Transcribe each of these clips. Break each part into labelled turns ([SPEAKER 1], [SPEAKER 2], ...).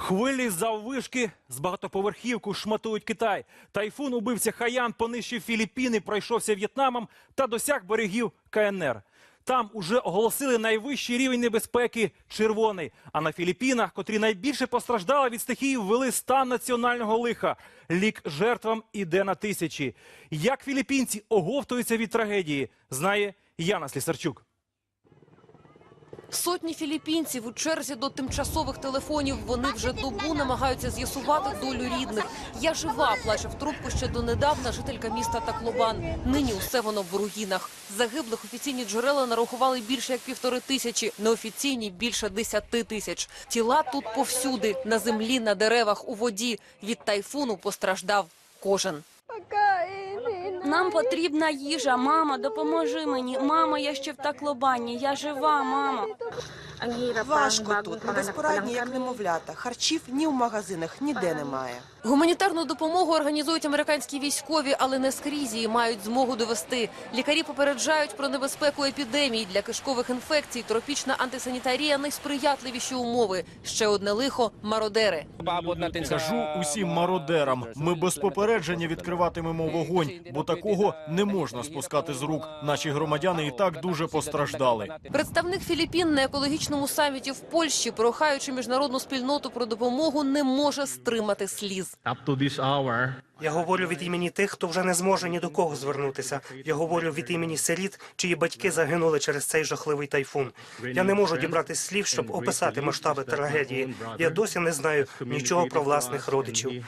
[SPEAKER 1] Хвилі заввишки з багатоповерхівку шматують Китай. Тайфун убивця Хаян понищив Філіппіни, пройшовся В'єтнамом та досяг берегів КНР. Там уже оголосили найвищий рівень небезпеки червоний. А на Філіппінах, котрі найбільше постраждали від стихії, ввели стан національного лиха. Лік жертвам іде на тисячі. Як філіппінці оговтуються від трагедії, знає Яна Слісарчук.
[SPEAKER 2] Сотні філіппінців у черзі до тимчасових телефонів. Вони вже добу намагаються з'ясувати долю рідних. Я жива, плаче в трубку ще донедавна жителька міста Таклобан. Нині усе воно в руїнах. Загиблих офіційні джерела нарахували більше як півтори тисячі, неофіційні більше десяти тисяч. Тіла тут повсюди, на землі, на деревах, у воді. Від тайфуну постраждав кожен.
[SPEAKER 3] Нам потрібна їжа. Мама, допоможи мені. Мама, я ще в таклобані. Я жива, мама.
[SPEAKER 4] Важко тут, ми безпорадні, як немовлята. Харчів ні в магазинах ніде немає.
[SPEAKER 2] Гуманітарну допомогу організують американські військові, але не скрізь її мають змогу довести. Лікарі попереджають про небезпеку епідемій для кишкових інфекцій. Тропічна антисанітарія найсприятливіші умови. Ще одне лихо мародери.
[SPEAKER 5] Кажу усім мародерам, ми без попередження відкриватимемо вогонь, бо такого не можна спускати з рук. Наші громадяни і так дуже постраждали.
[SPEAKER 2] Представник Філіппін на екологічному саміті в Польщі, прохаючи міжнародну спільноту про допомогу, не може стримати сліз.
[SPEAKER 6] Я говорю від імені тих, хто вже не зможе ні до кого звернутися. Я говорю від імені сиріт, чиї батьки загинули через цей жахливий тайфун. Я не можу дібрати слів, щоб описати масштаби трагедії. Я досі не знаю нічого про власних родичів.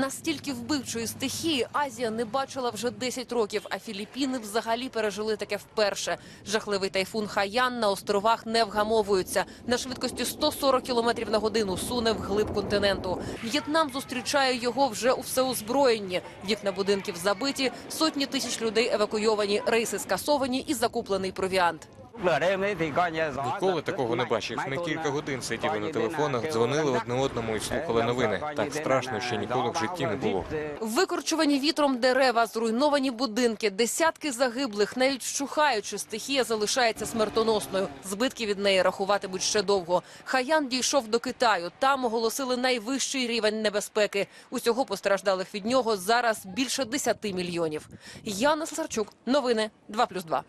[SPEAKER 2] Настільки вбивчої стихії Азія не бачила вже 10 років, а Філіппіни взагалі пережили таке вперше. Жахливий тайфун Хаян на островах не вгамовується. На швидкості 140 км на годину суне вглиб континенту. В'єтнам зустрічає його вже у всеозброєнні. Вікна будинків забиті, сотні тисяч людей евакуйовані, рейси скасовані і закуплений провіант.
[SPEAKER 7] Ніколи такого не бачив. Ми кілька годин сиділи на телефонах, дзвонили одне одному і слухали новини. Так страшно, що ніколи в житті не було.
[SPEAKER 2] Викорчувані вітром дерева, зруйновані будинки, десятки загиблих, навіть вщухаючи, стихія залишається смертоносною. Збитки від неї рахуватимуть ще довго. Хаян дійшов до Китаю. Там оголосили найвищий рівень небезпеки. Усього постраждалих від нього зараз більше 10 мільйонів. Яна Сарчук. Новини 2+,2.